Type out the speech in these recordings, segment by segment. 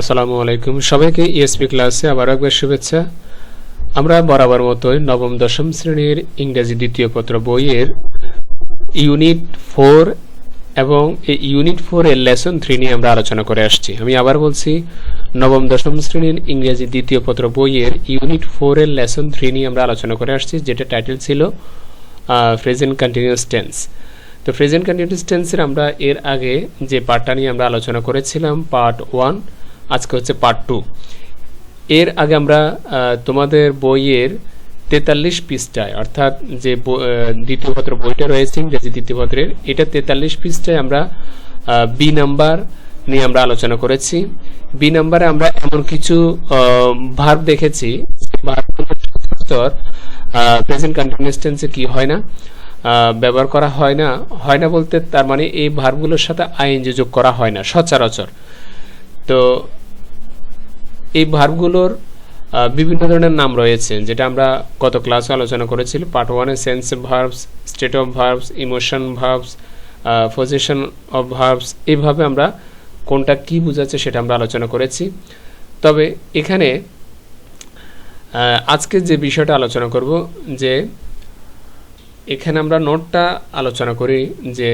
আসসালামু আলাইকুম। সবাইকে ইএসপি ক্লাসে আবার একবার শুভেচ্ছা। আমরা বরাবর মতোই নবম, দশম শ্রেণির ইংরেজি দ্বিতীয় পত্র বইয়ের ইউনিট ফোর এবং এই ইউনিট ফোর এর লেসন থ্রি নিয়ে আমরা আলোচনা করে আসছি। আমি আবার বলছি, নবম, দশম শ্রেণির ইংরেজি দ্বিতীয় পত্র বইয়ের ইউনিট ফোর এর লেসন থ্রি নিয়ে আমরা আলোচনা করে আসছি, যেটা টাইটেল ছিল প্রেজেন্ট কন্টিনিউয়াস টেন্স তো প্রেজেন্ট কন্টিনিউয়াস টেন্সের আমরা এর আগে যে পার্টটা নিয়ে আমরা আলোচনা করেছিলাম পার্ট ওয়ান আজকে হচ্ছে পার্ট টু এর আগে আমরা তোমাদের বইয়ের তেতাল্লিশ পৃষ্ঠায়, অর্থাৎ যে দ্বিতীয় পত্র বইটা রয়েছে, ইংরেজি দ্বিতীয় পত্রের, এটা তেতাল্লিশ পৃষ্ঠায় আমরা বি নাম্বার নিয়ে আমরা আলোচনা করেছি। বি নাম্বারে আমরা এমন কিছু ভার্ব দেখেছি ভার্বগুলোর প্রেজেন্ট কন্টিনিউয়াস টেন্সে কি হয় না ব্যবহার করা হয় না হয় না বলতে তার মানে এই ভার্বগুলোর সাথে আইএনজি যোগ করা হয় না, সচরাচর। তো এই ভার্বগুলোর বিভিন্ন ধরনের নাম রয়েছে, যেটা আমরা গত ক্লাসে আলোচনা করেছিল। পার্ট ওয়ানে sense verbs, state of verbs, emotion verbs position of verbs এইভাবে আমরা কোনটা কি বোঝাচ্ছে সেটা আমরা আলোচনা করেছি। তবে এখানে আজকে যে বিষয়টা আলোচনা করব, যে এখানে আমরা নোটটা আলোচনা করি যে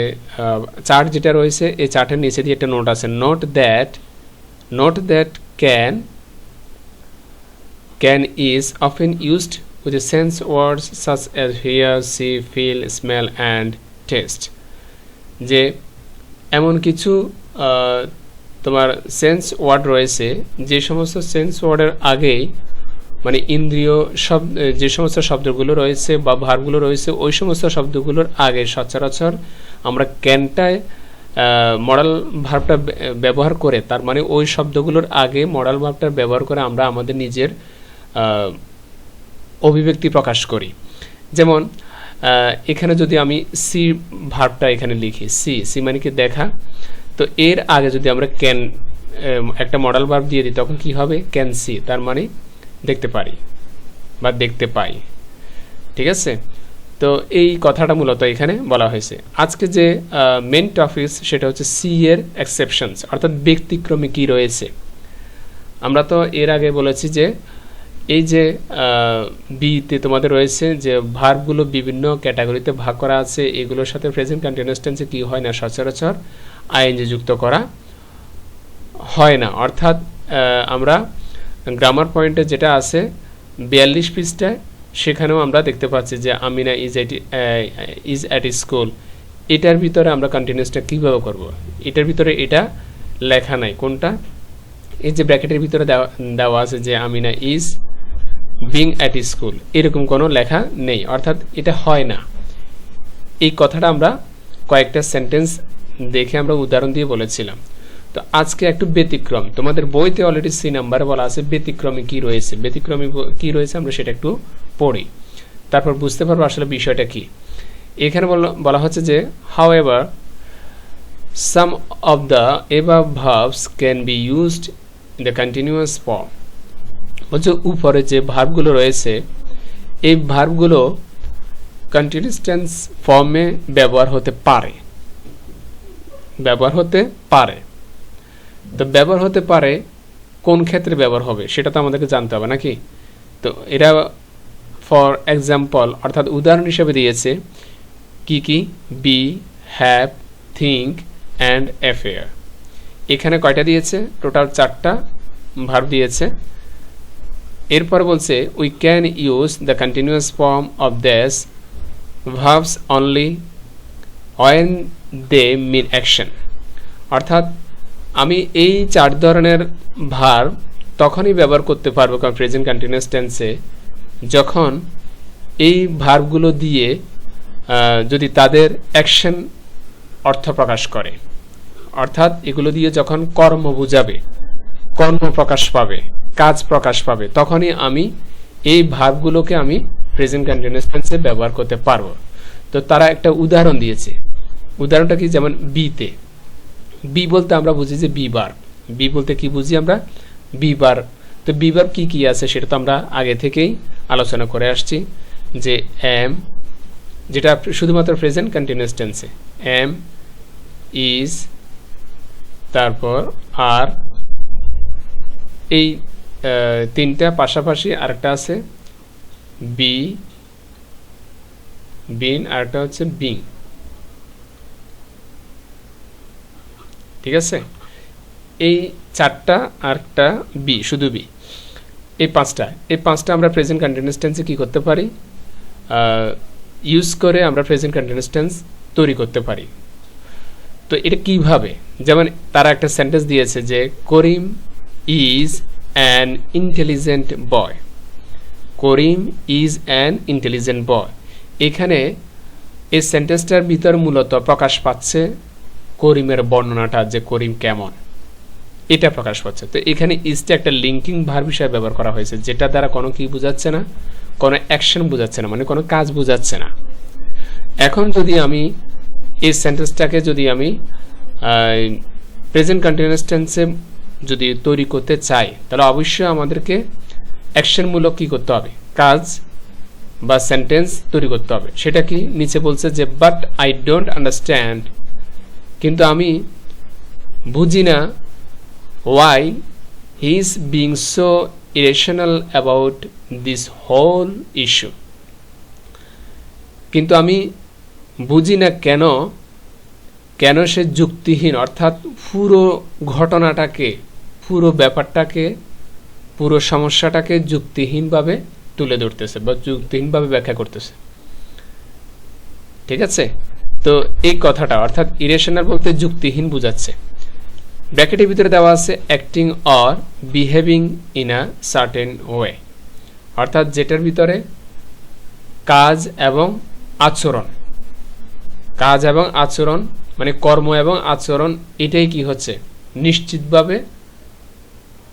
চার্ট যেটা রয়েছে, এই চার্টের নিচে দিয়ে একটা নোট আছে, note that note that can can is often used with sense words such as hear, see, feel, smell and taste. যে এমন কিছু তোমার সেন্স ওয়ার্ড রয়েছে যে সমস্ত সেন্স ওয়ার্ডের আগেই মানে ইন্দ্রিয় শব্দ যে সমস্ত শব্দগুলো রয়েছে বা ভারগুলো রয়েছে ওই সমস্ত শব্দগুলোর আগে সচরাচর আমরা ক্যানটায় মডাল ভার্বটা ব্যবহার করে, তার মানে ওই শব্দগুলোর আগে মডাল ভার্বটার ব্যবহার করে আমরা আমাদের নিজের অভিব্যক্তি প্রকাশ করি। যেমন এখানে যদি আমি সি ভার্বটা এখানে লিখি সি সি মানে কি দেখা? তো এর আগে যদি আমরা ক্যান একটা মডেল ভার্ব দিয়ে দিই, তখন কি হবে? ক্যান সি তার মানে দেখতে পারি বা দেখতে পাই। ঠিক আছে? তো এই কথাটা মূলত এখানে বলা হয়েছে। আজকে যে মেন টপিক সেটা হচ্ছে সি এর এক্সেপশনস অর্থাৎ ব্যক্তিক্রমে কী রয়েছে। আমরা তো এর আগে বলেছি যে, এই যে বিতে তোমাদের রয়েছে যে ভার্বগুলো বিভিন্ন ক্যাটাগরিতে ভাগ করা আছে, এগুলোর সাথে প্রেজেন্ট কন্টিনিউয়াস টেন্সে কি হয় না, সচরাচর আইএনজি যুক্ত করা হয় না। অর্থাৎ আমরা গ্রামার পয়েন্টে যেটা আছে, বিয়াল্লিশ পৃষ্ঠায় সেখানেও আমরা দেখতে পাচ্ছি যে Amina is at is at school এটার ভিতরে আমরা কন্টিনিউসটা কীভাবে করব? এটার ভিতরে এটা লেখা নাই। কোনটা? এই যে ব্র্যাকেটের ভিতরে দেওয়া দেওয়া আছে যে Amina is being at school এরকম কোনো লেখা নেই। অর্থাৎ এটা হয় না। এই কথাটা আমরা কয়েকটা সেন্টেন্স দেখে আমরা উদাহরণ দিয়ে বলেছিলাম। তো আজকে একটু ব্যতিক্রম। তোমাদের বইতে অলরেডি সি নাম্বারে বলা আছে, ব্যতিক্রমে কি রয়েছে? ব্যতিক্রমী কি রয়েছে আমরা সেটা একটু পড়ি। তারপর বুঝতে পারব আসলে বিষয়টা কি। এখানে বলা- হচ্ছে যে however some of the ever verbs can be used in the continuous form বলছে, উপরে যে ভার্বগুলো রয়েছে, এই ভার্বগুলো কন্টিনিউয়াস টেন্স ফর্মে ব্যবহার হতে পারে। ব্যবহার হতে পারে। তো ব্যবহার হতে পারে, কোন ক্ষেত্রে ব্যবহার হবে সেটা তো আমাদেরকে জানতে হবে, নাকি? তো এরা ফর এক্সাম্পল অর্থাৎ উদাহরণ হিসেবে দিয়েছে কি কি? Be have think and affair এখানে কয়টা দিয়েছে? টোটাল চারটা ভার দিয়েছে। এরপর বলছে we can use the continuous form of these verbs only when they mean action অর্থাৎ আমি এই চার ধরনের ভার তখনই ব্যবহার করতে পারব কারণ প্রেজেন্ট কন্টিনিউয়াস টেন্সে যখন এই ভার্বগুলো দিয়ে যদি তাদের অ্যাকশন অর্থ প্রকাশ করে। অর্থাৎ এগুলো দিয়ে যখন কর্ম বুঝাবে, কর্ম প্রকাশ পাবে, কাজ প্রকাশ পাবে, তখনই আমি এই ভার্বগুলোকে আমি প্রেজেন্ট কন্টিনিউয়াস টেন্সে ব্যবহার করতে পারব। তো তারা একটা উদাহরণ দিয়েছে। উদাহরণটা কি? যেমন বিতে বি বলতে আমরা বুঝি যে বি বার বি বলতে কি বুঝি আমরা? বি বার তো বি বার কি কি আছে সেটা তো আমরা আগে থেকেই আলোচনা করে আসছি, যে এম, যেটা শুধুমাত্র প্রেজেন্ট কন্টিনিউয়াস টেন্সে। এম ইজ, তারপর আর, এই তিনটা পাশাপাশি আরেকটা আছে, বি, বিন, আরেকটা হচ্ছে বিং। ঠিক আছে? এই চারটা, আরেকটা বি শুধু বি এই পাঁচটা এই পাঁচটা আমরা প্রেজেন্ট কন্টিনিউয়াস টেন্সে কি করতে পারি? ইউজ করে আমরা প্রেজেন্ট কন্টিনিউয়াস টেন্স তৈরি করতে পারি। তো এটা কীভাবে? যেমন তারা একটা সেন্টেন্স দিয়েছে যে Karim is an intelligent boy Karim is an intelligent boy এখানে এই সেন্টেন্সটার ভিতর মূলত প্রকাশ পাচ্ছে করিমের বর্ণনাটা যে করিম কেমন, এটা প্রকাশ পাচ্ছে। তো এখানে ইস্টে একটা লিঙ্কিং ভার বিষয় ব্যবহার করা হয়েছে, যেটা দ্বারা কোনো কি বোঝাচ্ছে না, কোনো অ্যাকশন বোঝাচ্ছে না মানে কোনো কাজ বোঝাচ্ছে না। এখন যদি আমি এই সেন্টেন্সটাকে যদি আমি প্রেজেন্ট কন্টিনিউয়াস টেন্সে যদি তৈরি করতে চাই, তাহলে অবশ্যই আমাদেরকে অ্যাকশনমূলক কি করতে হবে? কাজ বা সেন্টেন্স তৈরি করতে হবে। সেটা কি নিচে বলছে যে বাট আই ডোন্ট আন্ডারস্ট্যান্ড কিন্তু আমি বুঝি না why he is being so irrational about this whole issue কিন্তু আমি বুঝি না কেন কেন সে যুক্তিহীন, অর্থাৎ পুরো ঘটনাটাকে, পুরো ব্যাপারটাকে, পুরো সমস্যাটাকে যুক্তিহীনভাবে তুলে ধরতেছে বা যুক্তিহীনভাবে ব্যাখ্যা করতেছে। ঠিক আছে? তো এই কথাটা, অর্থাৎ ইরেশনাল বলতে যুক্তিহীন বোঝাচ্ছে। ব্র্যাকেটের ভিতরে দেওয়া আছে acting or behaving in a certain way অর্থাৎ যেটার ভিতরে কাজ এবং আচরণ। কাজ এবং আচরণ মানে কর্ম এবং আচরণ, এটাই কি হচ্ছে? নিশ্চিতভাবে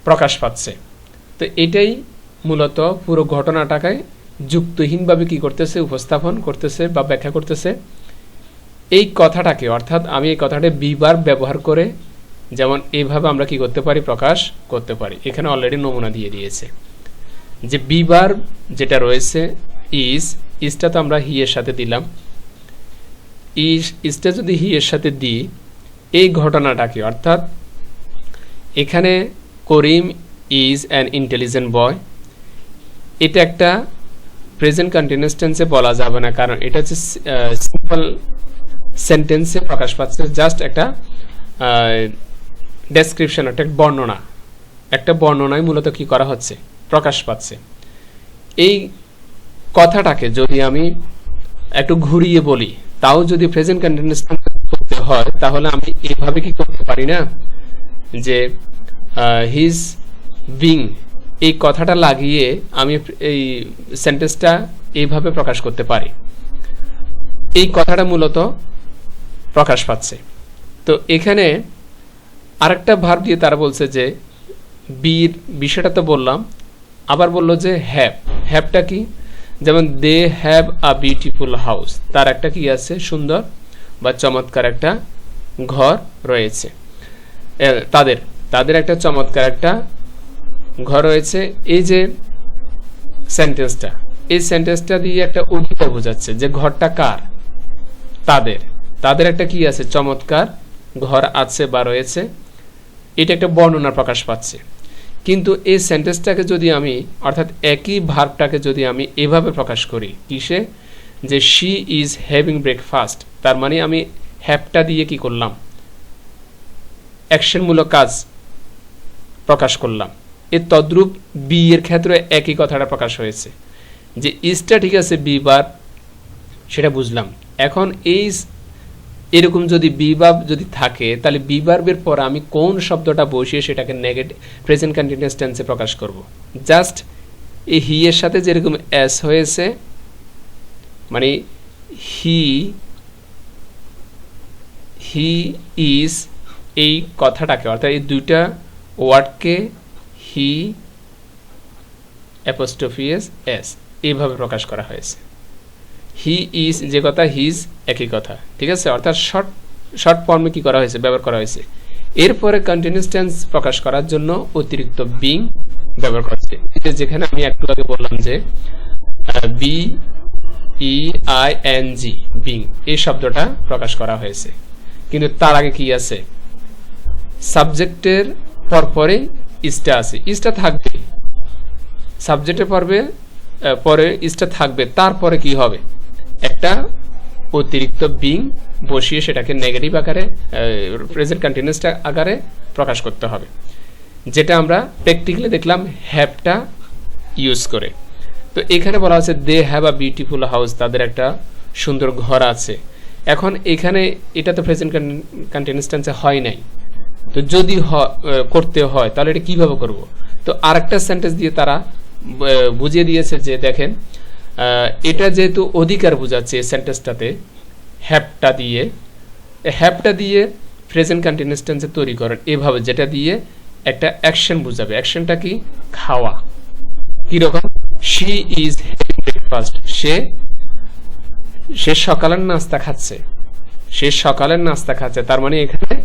প্রকাশ পাচ্ছে। তো এটাই মূলত পুরো ঘটনাটাকে যুক্তহীনভাবে কি করতেছে, উপস্থাপন করতেছে বা ব্যাখ্যা করতেছে এই কথাটাকে, অর্থাৎ আমি এই কথাটা বিবার ব্যবহার করে যেমন এইভাবে আমরা কি করতে পারি, প্রকাশ করতে পারি। এখানে অলরেডি নমুনা দিয়ে দিয়েছে। যে বিবার যেটা রয়েছে ইজ ইজটা তো আমরা হি এর সাথে দিলাম। ইজ ইজটা যদি হি এর সাথে দিই, এই ঘটনাটাকে, অর্থাৎ এখানে Karim is an intelligent boy এটা একটা প্রেজেন্ট কন্টিনিউয়াস টেন্সে বলা যাবে না, কারণ এটা হচ্ছে সিম্পল সেন্টেন্সে প্রকাশ পাচ্ছে জাস্ট একটা ডেসক্রিপশন একটা বর্ণনা। একটা বর্ণনায় মূলত কি করা হচ্ছে? প্রকাশ পাচ্ছে। এই কথাটাকে যদি আমি একটু ঘুরিয়ে বলি, তাও যদি প্রেজেন্ট কন্টিনিউয়াস করতে হয়, তাহলে আমি এভাবে কি করতে পারি না? যে হিজ বিং এই কথাটা লাগিয়ে আমি এই সেন্টেন্সটা এইভাবে প্রকাশ করতে পারি। এই কথাটা মূলত প্রকাশ পাচ্ছে। তো এখানে আরেকটা ভাব দিয়ে তারা বলছে যে, বীর বিষয়টা তো বললাম, আবার বলল যে হ্যাপ। হ্যাপটা কি? যেমন they have a beautiful house তার একটা কি আছে? সুন্দর বা চমৎকার একটা ঘর রয়েছে। তাদের তাদের একটা চমৎকার একটা ঘর রয়েছে। এই যে সেন্টেন্সটা এই সেন্টেন্সটা দিয়ে একটা অধিকার বোঝাচ্ছে যে ঘরটা কার? তাদের। তাদের একটা কি আছে? চমৎকার ঘর আছে বা রয়েছে। এটা একটা বর্ণনা প্রকাশ পাচ্ছে। কিন্তু এই সেন্টেন্সটাকে যদি আমি, অর্থাৎ একই ভার্বটাকে যদি আমি এভাবে প্রকাশ করি, কিসে? যে শি ইজ হ্যাভিং ব্রেকফাস্ট তার মানে আমি হ্যাপটা দিয়ে কি করলাম? অ্যাকশনমূলক কাজ প্রকাশ করলাম। এর তদ্রূপ বি এর ক্ষেত্রে একই কথাটা প্রকাশ হয়েছে। যে ইজটা ঠিক আছে বি বার সেটা বুঝলাম। এখন এই এরকম যদি বিভাব যদি থাকে, তাহলে বিভার্বের পর আমি কোন শব্দটা বসিয়ে সেটাকে নেগেটিভ প্রেজেন্ট কন্টিনিউয়াস টেন্সে প্রকাশ করব? জাস্ট এই হি এর সাথে যেরকম এস হয়েছে মানে হি হি ইজ এই কথাটাকে, অর্থাৎ এই দুইটা ওয়ার্ডকে হি অ্যাপোস্টোফিএস এস এইভাবে প্রকাশ করা হয়েছে। হি ইজ যে কথা হিজ একই কথা। ঠিক আছে? অর্থাৎ শর্ট শর্ট ফর্মে কি করা হয়েছে? ব্যবহার করা হয়েছে। এরপরে কন্টিনিউস টেন্স প্রকাশ করার জন্য অতিরিক্ত বিং ব্যবহার করছে যেখানে আমি একটু আগে বললাম যে B E I N G being এই শব্দটা প্রকাশ করা হয়েছে। কিন্তু তার আগে কি আছে? সাবজেক্টের পরপরে ইস্টা আছে। ইস্টা থাকবে। সাবজেক্টের পর্বে পরে ইস্টা থাকবে। তারপরে কি হবে? একটা অতিরিক্ত বিং বসিয়ে সেটাকে নেগেটিভ আকারে প্রেজেন্ট কন্টিনিউসটা আকারে প্রকাশ করতে হবে। যেটা আমরা প্র্যাকটিক্যালি দেখলাম হ্যাপটা ইউজ করে। তো এখানে বলা আছে they have a beautiful house তাদের একটা সুন্দর ঘর আছে। এখন এখানে এটা তো প্রেজেন্ট কন্টিনিউস টেন্সে হয় নাই। তো যদি করতে হয়, তাহলে এটা কীভাবে করব? তো আরেকটা সেন্টেন্স দিয়ে তারা বুঝিয়ে দিয়েছে যে দেখেন এটা যেহেতু অধিকার বোঝাচ্ছে সেন্টেন্সটাতে হ্যাপটা দিয়ে হ্যাপটা দিয়ে প্রেজেন্ট কন্টিনিউস টেন্সে তৈরি করেন। এভাবে যেটা দিয়ে একটা অ্যাকশন বোঝাবে। অ্যাকশনটা কি? খাওয়া। কীরকম? শি ইজ ব্রেকফাস্ট সে সে সকালের নাস্তা খাচ্ছে। সে সকালের নাস্তা খাচ্ছে। তার মানে এখানে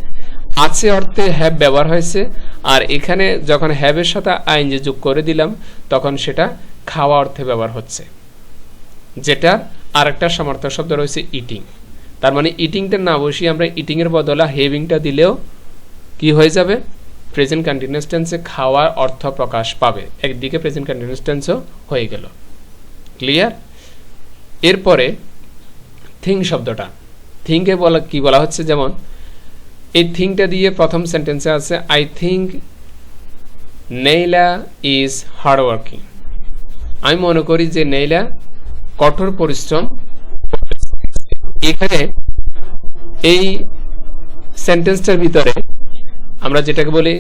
আছে অর্থে হ্যাব ব্যবহার হয়েছে। আর এখানে যখন হ্যাবের সাথে আইনজি যোগ করে দিলাম, তখন সেটা খাওয়া অর্থে ব্যবহার হচ্ছে। যেটা আরেকটা সমর্থক শব্দ রয়েছে ইটিং তার মানে ইটিংটা না বসিয়ে আমরা ইটিংয়ের বদলে হেভিংটা দিলেও কি হয়ে যাবে? প্রেজেন্ট কন্টিনিউয়াস টেন্সে খাওয়ার অর্থ প্রকাশ পাবে। একদিকে প্রেজেন্ট কন্টিনিউয়াস টেন্সও হয়ে গেল। ক্লিয়ার এরপরে থিং শব্দটা। থিঙ্কে বলা, কি বলা হচ্ছে? যেমন, এই থিংটা দিয়ে প্রথম সেন্টেন্সে আছে I think Naila is hard working আমি মনে করি যে নেইলা কঠোর পরিশ্রম এখানে এই সেন্টেন্সটার ভিতরে আমরা যেটাকে বলি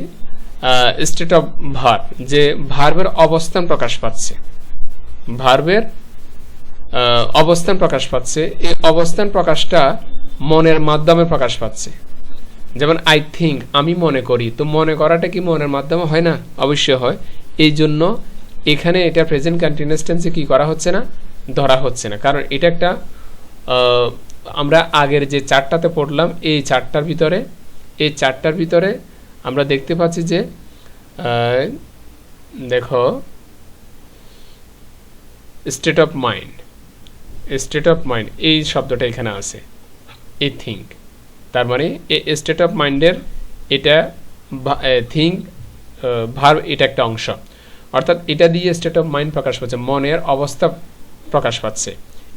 স্টেট অফ ভার যে ভার্বের অবস্থান প্রকাশ পাচ্ছে। ভার্বের অবস্থান প্রকাশ পাচ্ছে। এই অবস্থান প্রকাশটা মনের মাধ্যমে প্রকাশ পাচ্ছে। যেমন আই থিঙ্ক আমি মনে করি। তো মনে করাটা কি মনের মাধ্যমে হয় না? অবশ্যই হয়। এই জন্য এখানে এটা প্রেজেন্ট কন্টিনিউয়াস টেন্সে কি করা হচ্ছে না? ধরা হচ্ছে না। কারণ এটা একটা আমরা আগের যে চারটাতে পড়লাম, এই চারটার ভিতরে, এই চারটার ভিতরে আমরা দেখতে পাচ্ছি যে দেখো state of mind state of mind এই শব্দটা এখানে আছে, এই থিঙ্ক তার মানে এই স্টেট অফ মাইন্ডের এটা থিঙ্ক ভার্ব এটা একটা অংশ। অর্থাৎ এটা দিয়ে স্টেট অফ মাইন্ড প্রকাশ পাচ্ছে। মনের অবস্থা প্রকাশ পাচ্ছে।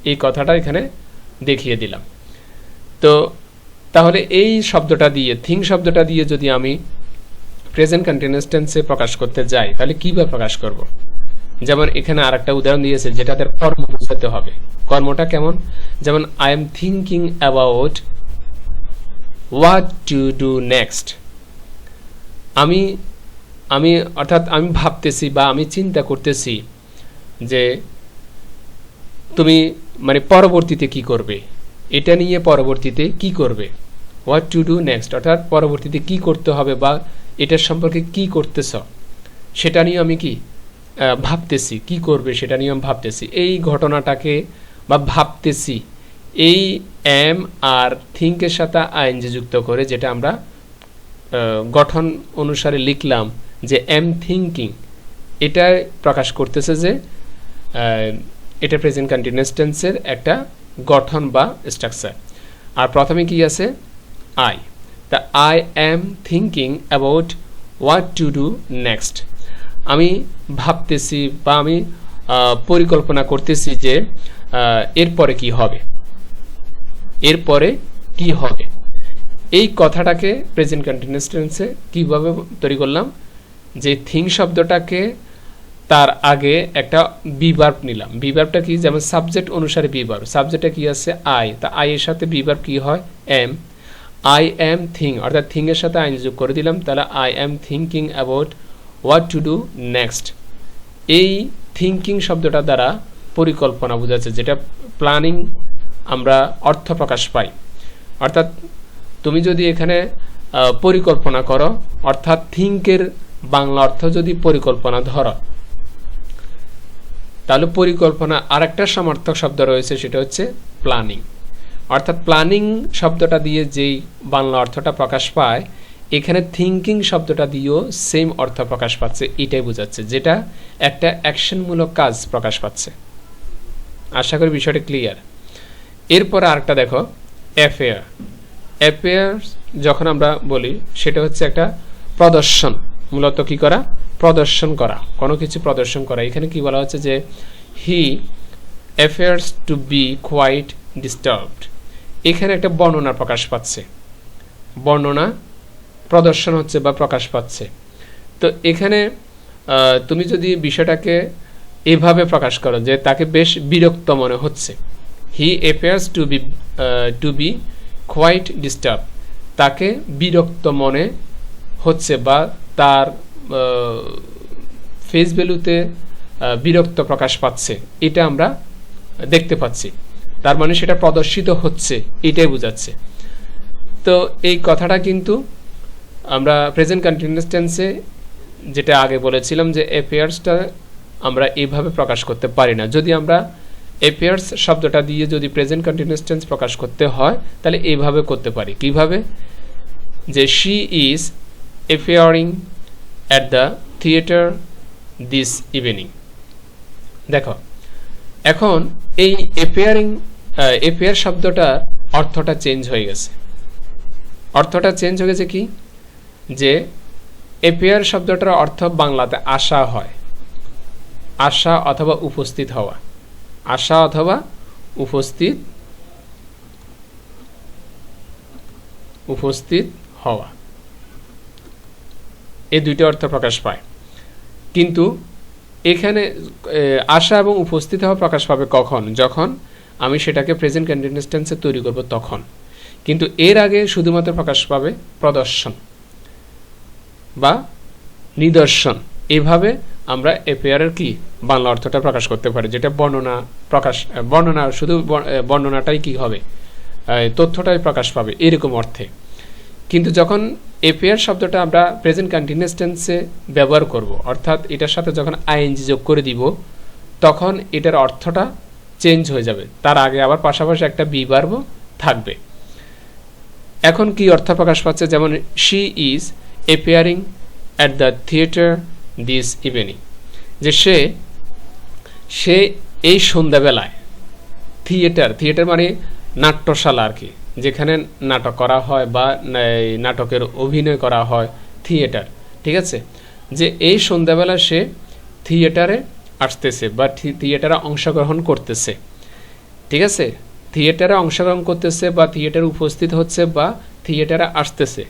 এই কথাটা এখানে দেখিয়ে দিলাম। তো তাহলে এই শব্দটা দিয়ে, থিং শব্দটা দিয়ে যদি আমি প্রেজেন্ট কন্টিনিউয়াস টেন্সে প্রকাশ করতে যাই, তাহলে কীভাবে প্রকাশ করব? যেমন এখানে আরেকটা উদাহরণ দিয়েছে যেটাতে কর্ম বোঝাতে হবে। কর্মটা কেমন? যেমন I am thinking about what to do next আমি আমি, অর্থাৎ আমি ভাবতেছি বা আমি চিন্তা করতেছি যে তুমি মানে পরবর্তীতে কি করবে? এটা নিয়ে পরবর্তীতে কি করবে? হোয়াট টু ডু নেক্সট অর্থাৎ পরবর্তীতে কি করতে হবে বা এটার সম্পর্কে কি করতেছ? সেটা নিয়ে আমি কি ভাবতেছি। কি করবে সেটা নিয়ে আমি ভাবতেছি। এই ঘটনাটাকে বা ভাবতেছি, এই এম আর থিঙ্কের সাথে আইনজি যুক্ত করে, যেটা আমরা গঠন অনুসারে লিখলাম যে এম থিঙ্কিং এটা প্রকাশ করতেছে যে এটা প্রেজেন্ট কন্টিনিউয়াস টেন্সের একটা গঠন বা স্ট্রাকচার আর প্রথমে কি আছে? আই তা I am thinking about what to do next আমি ভাবতেছি বা আমি পরিকল্পনা করতেছি যে এরপরে কি হবে? এরপরে কি হবে? এই কথাটাকে প্রেজেন্ট কন্টিনিউয়াস টেন্সে কীভাবে তৈরি করলাম? যে থিং শব্দটাকে তার আগে একটা বিভার্ব নিলাম। বিভার্বটা কি? যেমন সাবজেক্ট অনুসারে বিভার্ব। সাবজেক্টটা কি আছে? আই তা আই এর সাথে বিভার্ব কি হয়? এম আই এম থিং অর্থাৎ থিং এর সাথে আইন যোগ করে দিলাম। তাহলে I am thinking about what to do next এই থিঙ্কিং শব্দটা দ্বারা পরিকল্পনা বোঝাচ্ছে, যেটা প্ল্যানিং আমরা অর্থ প্রকাশ পাই। অর্থাৎ তুমি যদি এখানে পরিকল্পনা করো, অর্থাৎ থিঙ্কের বাংলা অর্থ যদি পরিকল্পনা ধরো তাহলে পরিকল্পনা আরেকটা সমর্থক শব্দ রয়েছে, সেটা হচ্ছে প্ল্যানিং অর্থাৎ প্ল্যানিং শব্দটা দিয়ে যেই বাংলা অর্থটা প্রকাশ পায়, এখানে থিঙ্কিং শব্দটা দিয়েও সেম অর্থ প্রকাশ পাচ্ছে, এটাই বোঝাচ্ছে, যেটা একটা অ্যাকশনমূলক কাজ প্রকাশ পাচ্ছে। আশা করি বিষয়টা ক্লিয়ার এরপরে আরেকটা দেখো অ্যাফেয়ার অ্যাফেয়ার যখন আমরা বলি, সেটা হচ্ছে একটা প্রদর্শন। মূলত কি করা? প্রদর্শন করা। কোনো কিছু প্রদর্শন করা। এখানে কি বলা হচ্ছে যে he appears to be quite disturbed এখানে একটা বর্ণনা প্রকাশ পাচ্ছে। বর্ণনা প্রদর্শন হচ্ছে বা প্রকাশ পাচ্ছে। তো এখানে তুমি যদি বিষয়টাকে এভাবে প্রকাশ করো যে তাকে বেশ বিরক্ত মনে হচ্ছে। He appears to be to be quite disturb তাকে বিরক্ত মনে হচ্ছে বা তার ফেস ভ্যালুতে বিরক্ত প্রকাশ পাচ্ছে। এটা আমরা দেখতে পাচ্ছি। তার মানে সেটা প্রদর্শিত হচ্ছে। এটাই বোঝাচ্ছে। তো এই কথাটা কিন্তু আমরা প্রেজেন্ট কন্টিনিউয়াস টেন্সে যেটা আগে বলেছিলাম যে অ্যাফেয়ার্সটা আমরা এইভাবে প্রকাশ করতে পারি না। যদি আমরা অ্যাফেয়ার্স শব্দটা দিয়ে যদি প্রেজেন্ট কন্টিনিউয়াস টেন্স প্রকাশ করতে হয়, তাহলে এইভাবে করতে পারি। কীভাবে? যে she is appearing at the theatre this evening দেখো, এখন এই অ্যাফেয়ারিং অ্যাফেয়ার শব্দটার অর্থটা চেঞ্জ হয়ে গেছে। অর্থটা চেঞ্জ হয়ে গেছে কি? যে এপিয়ার শব্দটার অর্থ বাংলাতে আশা হয়। আশা অথবা উপস্থিত হওয়া। আশা অথবা উপস্থিত উপস্থিত হওয়া। এই দুইটা অর্থ প্রকাশ পায়। কিন্তু এখানে এ, আশা এবং উপস্থিত হওয়া প্রকাশ পাবে কখন? যখন আমি সেটাকে প্রেজেন্ট কন্টিনিউয়াস তৈরি করব তখন। কিন্তু এর আগে শুধুমাত্র প্রকাশ পাবে প্রদর্শন বা নিদর্শন। এভাবে আমরা এপিয়ারের কি? বাংলা অর্থটা প্রকাশ করতে পারি যেটা বর্ণনা প্রকাশ বর্ণনা শুধু বর্ণনাটাই কি হবে? তথ্যটাই প্রকাশ পাবে এরকম অর্থে। কিন্তু যখন এপিয়ার শব্দটা আমরা প্রেজেন্ট কন্টিনিউয়াস টেন্সে ব্যবহার করব, অর্থাৎ এটার সাথে যখন আইএনজি যোগ করে দিব, তখন এটার অর্থটা চেঞ্জ হয়ে যাবে। তার আগে আবার পাশাপাশি একটা বি বার্ব থাকবে। এখন কি অর্থ প্রকাশ পাচ্ছে? যেমন she is appearing at the theatre this evening যে সে সে এই সন্ধ্যাবেলায় থিয়েটার থিয়েটার মানে নাট্যশালা আর কি। যেখানে নাটক করা হয় বা নাটকের অভিনয় করা হয়, থিয়েটার। ঠিক আছে? যে এই সন্ধ্যাবেলা সে থিয়েটারে আসতেছে বা থিয়েটারে অংশগ্রহণ করতেছে। ঠিক আছে? থিয়েটারে অংশগ্রহণ করতেছে বা থিয়েটারে উপস্থিত হচ্ছে বা থিয়েটারে আসতেছে,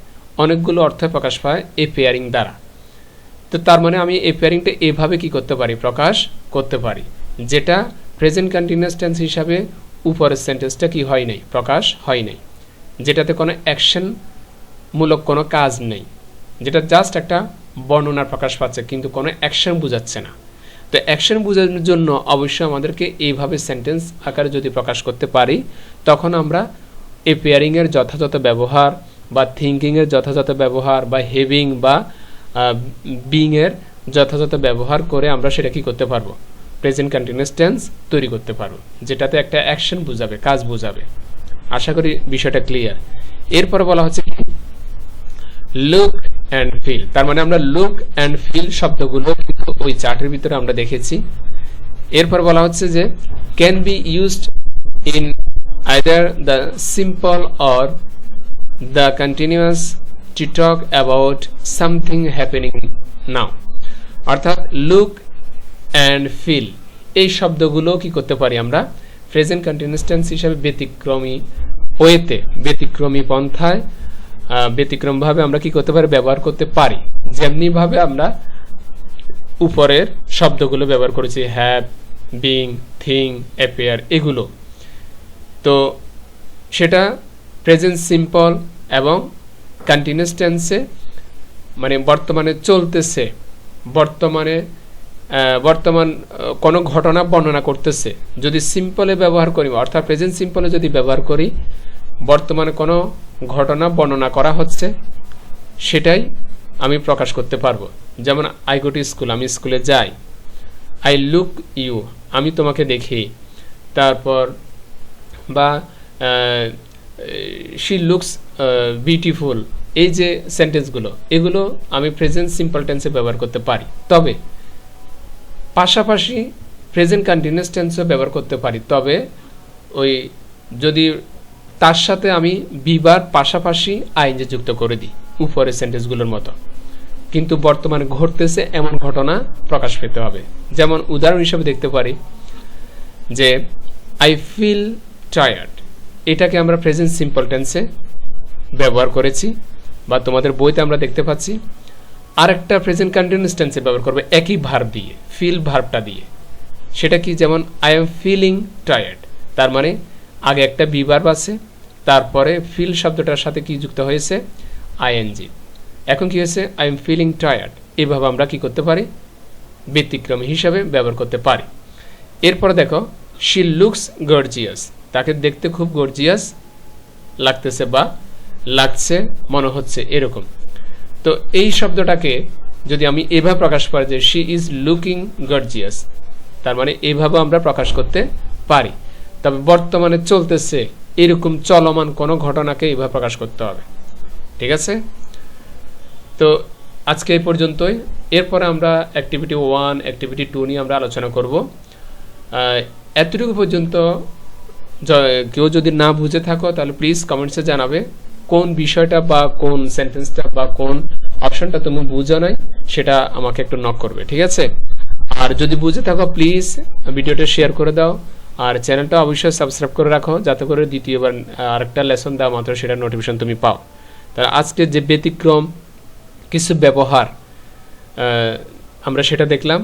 অনেকগুলো অর্থ প্রকাশ পায় এই পেয়ারিং দ্বারা। তো তার মানে আমি এই পেয়ারিংটা এভাবে কি করতে পারি? প্রকাশ করতে পারি। যেটা প্রেজেন্ট কন্টিনিউয়াস টেন্স হিসাবে উপরের সেন্টেন্সটা কি হয় নাই? প্রকাশ হয় নাই। যেটাতে কোনো অ্যাকশন মূলক কোনো কাজ নেই। যেটা জাস্ট একটা বর্ণনার প্রকাশ পাচ্ছে, কিন্তু কোনো অ্যাকশন বোঝাচ্ছে না। তো অ্যাকশন বোঝানোর জন্য অবশ্যই আমাদেরকে এইভাবে সেন্টেন্স আকারে যদি প্রকাশ করতে পারি, তখন আমরা এই পেয়ারিংয়ের যথাযথ ব্যবহার বা থিঙ্কিংয়ের যথাযথ ব্যবহার বা হেভিং বা বিংয়ের যথাযথ ব্যবহার করে আমরা সেটা কি করতে পারব? প্রেজেন্ট কন্টিনিউয়াস টেন্স তৈরি করতে পারো, যেটাতে একটা অ্যাকশন বোঝাবে, কাজ বোঝাবে। আশা করি বিষয়টা ক্লিয়ার এরপর বলা হচ্ছে লুক অ্যান্ড ফিল তার মানে আমরা লুক অ্যান্ড ফিল শব্দগুলো কিন্তু ওই চার্টের ভিতরে আমরা দেখেছি। এরপর বলা হচ্ছে যে can be used in either the simple or the continuous to talk about something happening now অর্থাৎ লুক অ্যান্ড ফিল এই শব্দগুলো কি করতে পারি আমরা? প্রেজেন্ট কন্টিনিউয়াস টেন্স হিসাবে ব্যতিক্রমী ওয়েতে, ব্যতিক্রমী পন্থায় ব্যতিক্রমভাবে আমরা কি করতে পারি? ব্যবহার করতে পারি। যেমনিভাবে আমরা উপরের শব্দগুলো ব্যবহার করেছি হ্যাভ বিং থিং অ্যাপেয়ার এগুলো। তো সেটা প্রেজেন্ট সিম্পল এবং কন্টিনিউয়াস টেন্সে মানে বর্তমানে চলতেছে। বর্তমানে বর্তমান কোনো ঘটনা বর্ণনা করতেছে। যদি সিম্পলে ব্যবহার করি, অর্থাৎ প্রেজেন্ট সিম্পলে যদি ব্যবহার করি, বর্তমানে কোনো ঘটনা বর্ণনা করা হচ্ছে, সেটাই আমি প্রকাশ করতে পারব। যেমন আই গো টু স্কুল আমি স্কুলে যাই। আই লুক ইউ আমি তোমাকে দেখি। তারপর, বা শি লুকস বিউটিফুল এই যে সেন্টেন্সগুলো এগুলো আমি প্রেজেন্ট সিম্পল টেন্সে ব্যবহার করতে পারি। তবে পাশাপাশি প্রেজেন্ট কন্টিনিউয়াস টেন্সও ব্যবহার করতে পারি। তবে ওই যদি তার সাথে আমি বিবার পাশাপাশি আইনজে যুক্ত করে দিই, উপরের সেন্টেন্সগুলোর মতো। কিন্তু বর্তমানে ঘটতেছে এমন ঘটনা প্রকাশ পেতে হবে। যেমন উদাহরণ হিসেবে দেখতে পারি যে আই ফিল টায়ার্ড এটাকে আমরা প্রেজেন্ট সিম্পল টেন্সে ব্যবহার করেছি বা তোমাদের বইতে আমরা দেখতে পাচ্ছি। আরেকটা প্রেজেন্ট কন্টিনিউয়াস টেন্সে ব্যবহার করবে, একই ভার্ব দিয়ে ফিল ভার্বটা দিয়ে। সেটা কি? যেমন আই এম ফিলিং টায়ার্ড তার মানে আগে একটা বি ভার্ব আছে, তারপরে ফিল শব্দটার সাথে কি যুক্ত হয়েছে? আইএনজি এখন কি হয়েছে? আই এম ফিলিং টায়ার্ড এভাবে আমরা কি করতে পারি? ব্যতিক্রম হিসাবে ব্যবহার করতে পারি। এরপরে দেখো শি লুকস গর্জিয়াস তাকে দেখতে খুব গর্জিয়াস লাগতেছে বা লাগছে, মনে হচ্ছে এরকম। তো এই শব্দটাকে যদি আমি এভাবে প্রকাশ করি যে শি ইজ লুকিং গর্জিয়াস তার মানে এভাবে আমরা প্রকাশ করতে পারি। তবে বর্তমানে চলতেছে এরকম চলমান কোনো ঘটনাকে এভাবে প্রকাশ করতে হবে। ঠিক আছে? তো আজকে এই পর্যন্তই। এরপরে আমরা অ্যাক্টিভিটি ওয়ান অ্যাক্টিভিটি টু নিয়ে আমরা আলোচনা করব। এতটুকু পর্যন্ত কেউ যদি না বুঝে থাকো, তাহলে প্লিজ কমেন্টসে জানাবে। কোন বিষয়টা বা কোন সেন্টেন্সটা বা কোন অপশনটা তুমি বুঝো নাই, সেটা আমাকে একটু নক করবে, ঠিক আছে? আর যদি বুঝে থাকো প্লিজ ভিডিওটা শেয়ার করে দাও। আর চ্যানেলটা অবশ্যই সাবস্ক্রাইব করে রাখো, যাতে করে দ্বিতীয়বার আরেকটা লেসন দেওয়া মাত্র সেটা নোটিফিকেশন তুমি পাও। তাহলে আজকে যে ব্যতিক্রম, কিছু ব্যবহার আমরা সেটা দেখলাম,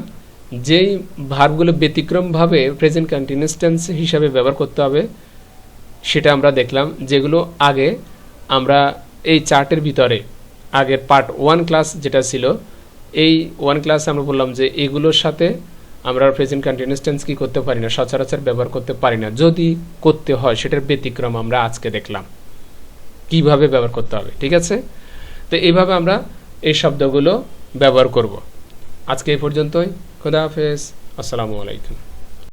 যেই ভার্বগুলো ব্যতিক্রমভাবে প্রেজেন্ট কন্টিনিউয়াস টেন্স হিসাবে ব্যবহার করতে হবে, সেটা আমরা দেখলাম, যেগুলো আগে আমরা এই চার্টের ভিতরে আগের পার্ট ওয়ান ক্লাস যেটা ছিল, এই ওয়ান ক্লাস আমরা বললাম যে এগুলোর সাথে আমরা প্রেজেন্ট কন্টিনিউয়াস টেন্স কি করতে পারি না, সচরাচর ব্যবহার করতে পারি না। যদি করতে হয়, সেটার ব্যতিক্রম আমরা আজকে দেখলাম। কীভাবে ব্যবহার করতে হবে, ঠিক আছে? তো এইভাবে আমরা এই শব্দগুলো ব্যবহার করব। আজকে এই পর্যন্তই। খোদা হাফেজ। আসসালামু আলাইকুম।